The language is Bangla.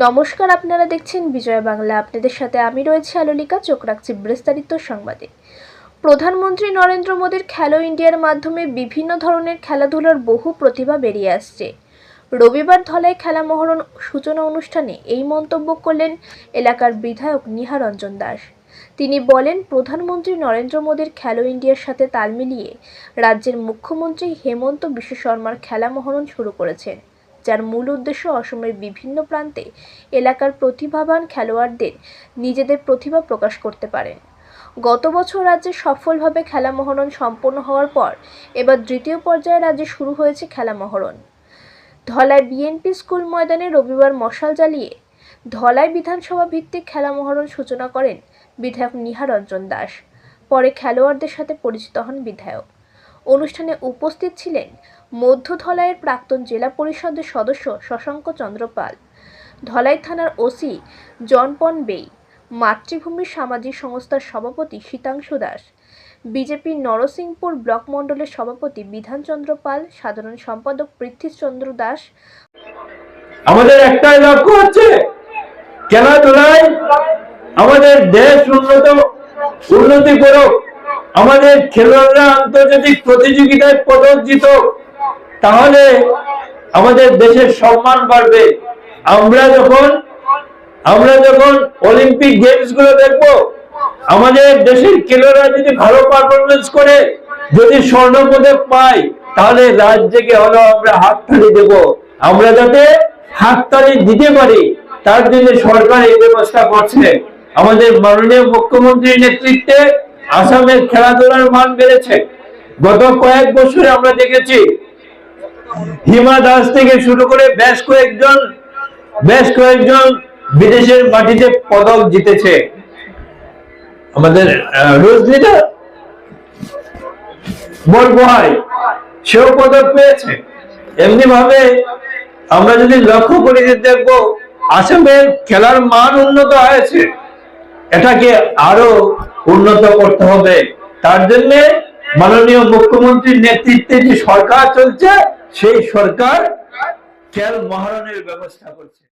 নমস্কার, আপনারা দেখছেন বিজয় বাংলা। আপনাদের সাথে আমি রয়েছি আলোলিকা, চোখ রাখছি বিস্তারিত সংবাদে। প্রধানমন্ত্রী নরেন্দ্র মোদীর খেলো ইন্ডিয়ার মাধ্যমে বিভিন্ন ধরনের খেলাধুলার বহু প্রতিভা বেরিয়ে আসছে। রবিবার ধলায় খেলা মহরণ সূচনা অনুষ্ঠানে এই মন্তব্য করলেন এলাকার বিধায়ক নিহা রঞ্জন দাস। তিনি বলেন, প্রধানমন্ত্রী নরেন্দ্র মোদীর খেলো ইন্ডিয়ার সাথে তাল মিলিয়ে রাজ্যের মুখ্যমন্ত্রী হেমন্ত বিশ্ব শর্মার খেলা মহরণ শুরু করেছেন। যার মূল উদ্দেশ্য অসমের বিভিন্ন প্রান্তে এলাকার প্রতিভাবান খেলোয়াড়দের নিজেদের প্রতিভা প্রকাশ করতে পারেন। গত বছর রাজ্যে সফলভাবে খেলা মহরণ সম্পন্ন হওয়ার পর এবার দ্বিতীয় পর্যায়ে রাজ্যে শুরু হয়েছে খেলা মহরণ। ধলাই বিএনপি স্কুল ময়দানে রবিবার মশাল জ্বালিয়ে ধলাই বিধানসভা ভিত্তিক খেলা মহরণ সূচনা করেন বিধায়ক নিহা রঞ্জন দাস। পরে খেলোয়াড়দের সাথে পরিচিত হন বিধায়ক। অনুষ্ঠানে উপস্থিত ছিলেন মধ্য ধলাইয়ের প্রাক্তন জেলা পরিষদের সদস্য শশাঙ্ক চন্দ্রপাল, ধলাই থানার ওসি জনপন বেই, মাতৃভূমি সামাজিক সংস্থার সভাপতি শীতাংশু দাস বিজেপির নরসিংপুর ব্লক মণ্ডলের সভাপতি বিধানচন্দ্র পাল, সাধারণ সম্পাদক পৃথ্বীচন্দ্র দাস। আমাদের একটাই লক্ষ্য হচ্ছে খেলাধুলায় আমাদের দেশ উন্নত, উন্নতি করুক। আমাদের খেলোয়াড়রা আন্তর্জাতিক প্রতিযোগিতায় পদক জিতুক তাহলে আমাদের দেশের সম্মান বাড়বে। আমরা যখন আমরা যখন অলিম্পিক গেমসগুলো দেখব, আমাদের দেশের খেলোয়াড়রা যদি ভালো পারফরমেন্স করে, যদি স্বর্ণ পদক পায়, তাহলে রাজ্যকে হলো আমরা হাততালি দেব। আমরা যাতে হাততালি দিতে পারি, তার জন্য সরকার এই ব্যবস্থা করছে। আমাদের মাননীয় মুখ্যমন্ত্রীর নেতৃত্বে আসামের খেলাধুলার মান বেড়েছে। গত কয়েক বছরে আমরা দেখেছি, হিমা দাস থেকে শুরু করে বেশ কয়েকজন বেশ কয়েকজন বিদেশের মাটিতে পদক জিতেছে। আমাদের রোজলিটা বরগোহাই, সেও পদক পেয়েছে। এমনি ভাবে আমরা যদি লক্ষ্য করি যে দেখব আসামের খেলার মান উন্নত হয়েছে। এটাকে আরও উন্নত করতে হবে। তার জন্য মাননীয় মুখ্যমন্ত্রীর নেতৃত্বে যে সরকার চলছে, সেই সরকার খেল মহারণের ব্যবস্থা করছে।